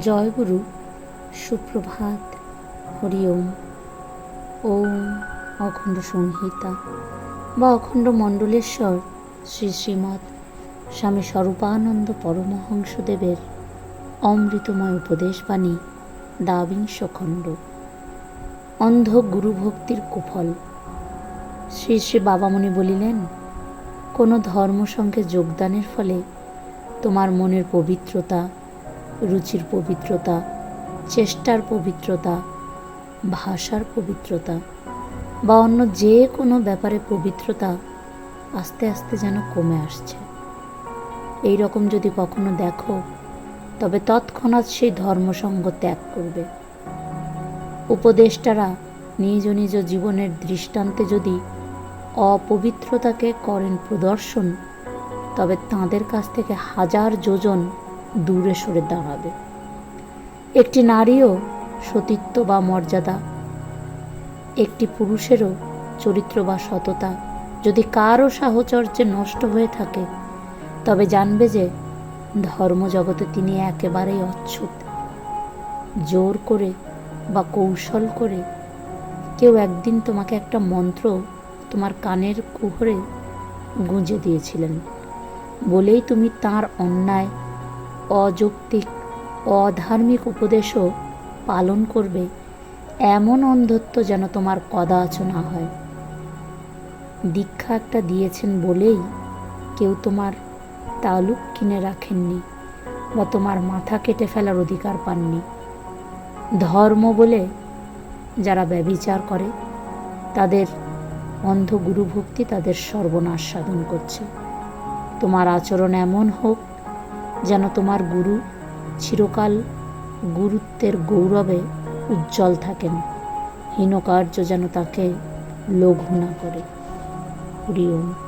জয়গুরু সুপ্রভাত, হরি ওম। ওম অখণ্ড সংহিতা বা অখণ্ড মণ্ডলেশ্বর শ্রী শ্রীমৎ স্বামী স্বরূপানন্দ পরমহংসদেবের অমৃতময় উপদেশবাণী দাবিংশ খণ্ড। অন্ধ গুরু ভক্তির কুফল। শ্রী শ্রী বাবামণি বলিলেন, কোনো ধর্মসঙ্গে যোগদানের ফলে তোমার মনের পবিত্রতা রুচির পবিত্রতা, চেষ্টার পবিত্রতা, ভাষার পবিত্রতা বা অন্য যে কোনো ব্যাপারে পবিত্রতা আস্তে আস্তে যেন কমে আসছে। এই রকম যদি কখনো দেখো, তবে তৎক্ষণাৎ সেই ধর্মসঙ্গ ত্যাগ করবে। উপদেষ্টারা নিজ নিজ জীবনের দৃষ্টান্তে যদি অপবিত্রতাকে করেন প্রদর্শন, তবে তাঁদের কাছ থেকে হাজার যোজন দূরে সরে দাঁড়াবে। একটি নারীও সতীত্ব বা মর্যাদা, একটি পুরুষেরও চরিত্র বা সততা যদি কারও সাহচর্যে নষ্ট হয়ে থাকে, তবে জানবে যে ধর্মজগতে তিনি একেবারেই অচ্ছুত। জোর করে বা কৌশল করে কেউ একদিন তোমাকে একটা মন্ত্র তোমার কানের কুহরে গুঁজে দিয়েছিলেন। বলেই তুমি তার অন্যায় অযৌক্তিক, অধার্মিক উপদেশও পালন করবে এমন অন্ধত্ব যেন তোমার কদাচ না হয়। দীক্ষা একটা দিয়েছেন বলেই কেউ তোমার তালুক কিনে রাখেননি বা তোমার মাথা কেটে ফেলার অধিকার পাননি। ধর্ম বলে যারা ব্যবিচার করে, তাদের অন্ধ গুরুভক্তি তাদের সর্বনাশ সাধন করছে। তোমার আচরণ এমন হোক যেন তোমার গুরু চিরকাল গুরুত্বের গৌরবে উজ্জ্বল থাকেন। হীনকার্য যেন তাকে লঘু না করে। হরি ওম।